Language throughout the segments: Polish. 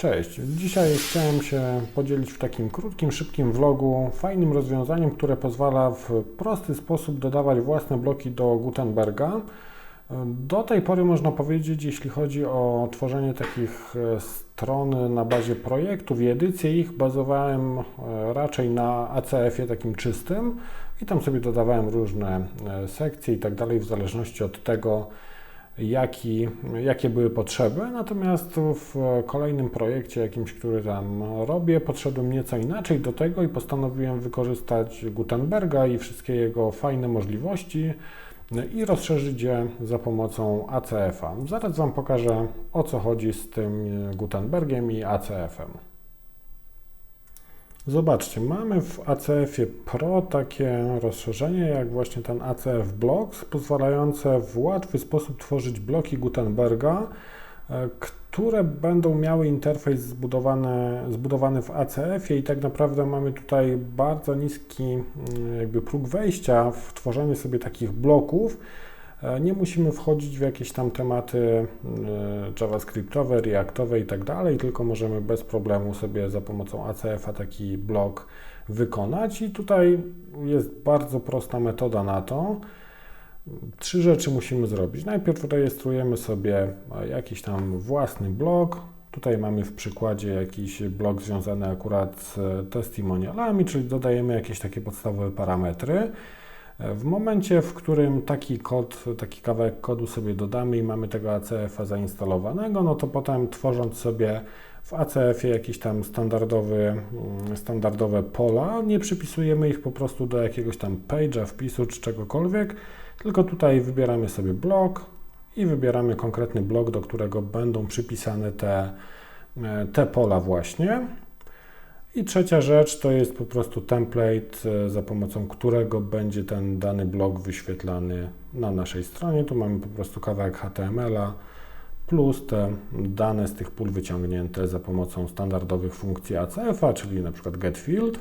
Cześć. Dzisiaj chciałem się podzielić w takim krótkim, szybkim vlogu fajnym rozwiązaniem, które pozwala w prosty sposób dodawać własne bloki do Gutenberga. Do tej pory można powiedzieć, jeśli chodzi o tworzenie takich e, stron na bazie projektów i edycję ich, bazowałem e, raczej na ACF-ie takim czystym i tam sobie dodawałem różne e, sekcje i tak dalej, w zależności od tego, jaki, jakie były potrzeby. Natomiast w kolejnym projekcie, jakimś, który tam robię, podszedłem nieco inaczej do tego i postanowiłem wykorzystać Gutenberga i wszystkie jego fajne możliwości i rozszerzyć je za pomocą ACF-a. Zaraz Wam pokażę o co chodzi z tym Gutenbergiem i ACF-em. Zobaczcie, mamy w ACF-ie Pro takie rozszerzenie jak właśnie ten ACF Blocks, pozwalające w łatwy sposób tworzyć bloki Gutenberga, e, które będą miały interfejs zbudowany, zbudowany w ACF-ie i tak naprawdę mamy tutaj bardzo niski mm, jakby próg wejścia w tworzenie sobie takich bloków, nie musimy wchodzić w jakieś tam tematy e, JavaScriptowe, Reactowe i tak dalej, tylko możemy bez problemu sobie za pomocą ACF-a taki blok wykonać i tutaj jest bardzo prosta metoda na to. Trzy rzeczy musimy zrobić. Najpierw rejestrujemy sobie jakiś tam własny blok. Tutaj mamy w przykładzie jakiś blok związany akurat z testimonialami, czyli dodajemy jakieś takie podstawowe parametry. W momencie, w którym taki kod, taki kawałek kodu sobie dodamy i mamy tego ACF-a zainstalowanego, no to potem tworząc sobie w ACF-ie jakieś tam standardowy, mm, standardowe pola, nie przypisujemy ich po prostu do jakiegoś tam page'a, wpisu czy czegokolwiek, tylko tutaj wybieramy sobie blok i wybieramy konkretny blok, do którego będą przypisane te, e, te pola właśnie. I trzecia rzecz to jest po prostu template, e, za pomocą którego będzie ten dany blok wyświetlany na naszej stronie. Tu mamy po prostu kawałek HTML-a plus te dane z tych pól wyciągnięte za pomocą standardowych funkcji ACF-a, czyli na przykład getField.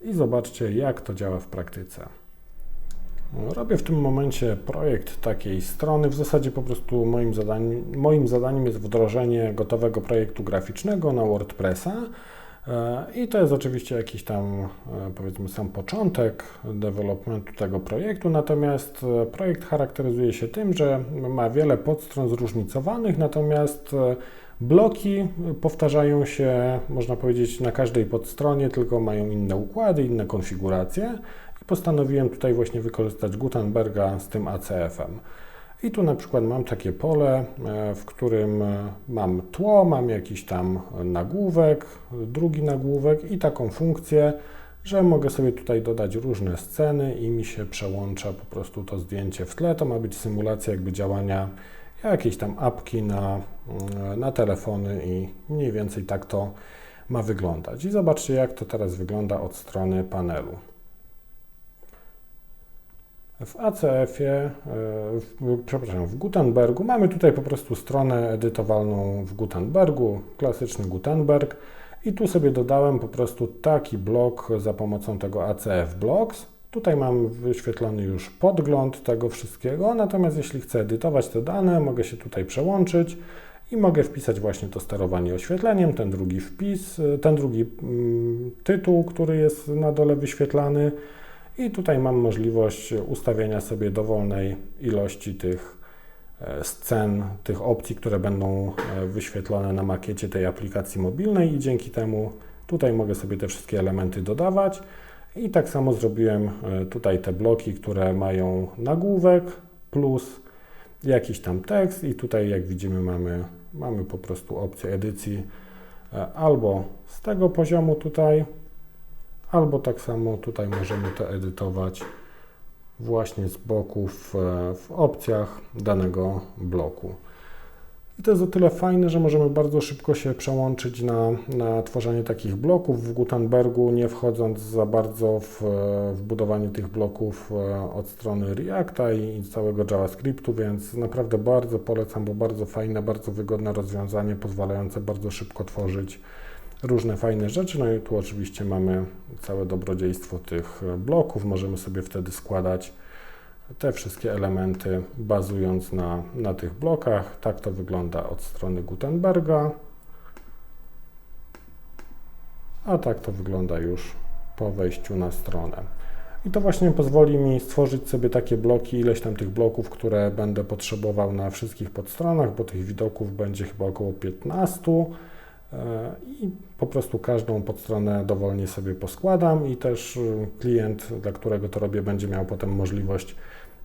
I zobaczcie, jak to działa w praktyce. Robię w tym momencie projekt takiej strony. W zasadzie po prostu moim zadaniem, moim zadaniem jest wdrożenie gotowego projektu graficznego na WordPressa. E, I to jest oczywiście jakiś tam, e, powiedzmy, sam początek developmentu tego projektu. Natomiast e, projekt charakteryzuje się tym, że ma wiele podstron zróżnicowanych, natomiast bloki powtarzają się, można powiedzieć, na każdej podstronie, tylko mają inne układy, inne konfiguracje postanowiłem tutaj właśnie wykorzystać Gutenberga z tym ACF-em. I tu na przykład mam takie pole, e, w którym e, mam tło, mam jakiś tam nagłówek, drugi nagłówek i taką funkcję, że mogę sobie tutaj dodać różne sceny i mi się przełącza po prostu to zdjęcie w tle. To ma być symulacja jakby działania jakiejś tam apki na, mm, na telefony i mniej więcej tak to ma wyglądać. I zobaczcie jak to teraz wygląda od strony panelu. W ACF-ie, e, w, przepraszam, w Gutenbergu. Mamy tutaj po prostu stronę edytowalną w Gutenbergu, klasyczny Gutenberg. I tu sobie dodałem po prostu taki blok za pomocą tego ACF Blocks. Tutaj mam wyświetlony już podgląd tego wszystkiego, natomiast jeśli chcę edytować te dane, mogę się tutaj przełączyć i mogę wpisać właśnie to sterowanie oświetleniem, ten drugi wpis, ten drugi mm, tytuł, który jest na dole wyświetlany, i tutaj mam możliwość ustawienia sobie dowolnej ilości tych e, scen, tych opcji, które będą e, wyświetlone na makiecie tej aplikacji mobilnej i dzięki temu tutaj mogę sobie te wszystkie elementy dodawać. I tak samo zrobiłem e, tutaj te bloki, które mają nagłówek plus jakiś tam tekst i tutaj jak widzimy mamy, mamy po prostu opcję edycji albo z tego poziomu tutaj albo tak samo tutaj możemy to edytować właśnie z boku w, w opcjach danego bloku. I to jest o tyle fajne, że możemy bardzo szybko się przełączyć na, na tworzenie takich bloków w Gutenbergu, nie wchodząc za bardzo w, w budowanie tych bloków e, od strony Reacta i, i całego JavaScriptu, więc naprawdę bardzo polecam, bo bardzo fajne, bardzo wygodne rozwiązanie, pozwalające bardzo szybko tworzyć różne fajne rzeczy. No i tu oczywiście mamy całe dobrodziejstwo tych bloków. Możemy sobie wtedy składać te wszystkie elementy bazując na, na tych blokach. Tak to wygląda od strony Gutenberga. a tak to wygląda już po wejściu na stronę. I to właśnie pozwoli mi stworzyć sobie takie bloki, ileś tam tych bloków, które będę potrzebował na wszystkich podstronach, bo tych widoków będzie chyba około 15 e, i po prostu każdą podstronę dowolnie sobie poskładam i też y, klient, dla którego to robię, będzie miał potem możliwość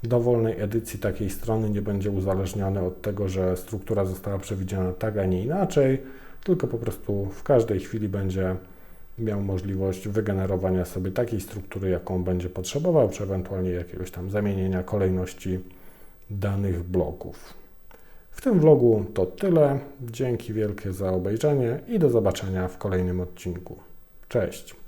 dowolnej edycji takiej strony, nie będzie uzależniony od tego, że struktura została przewidziana tak, a nie inaczej, tylko po prostu w każdej chwili będzie miał możliwość wygenerowania sobie takiej struktury, jaką będzie potrzebował, czy ewentualnie jakiegoś tam zamienienia kolejności danych bloków. W tym vlogu to tyle. Dzięki wielkie za obejrzenie i do zobaczenia w kolejnym odcinku. Cześć!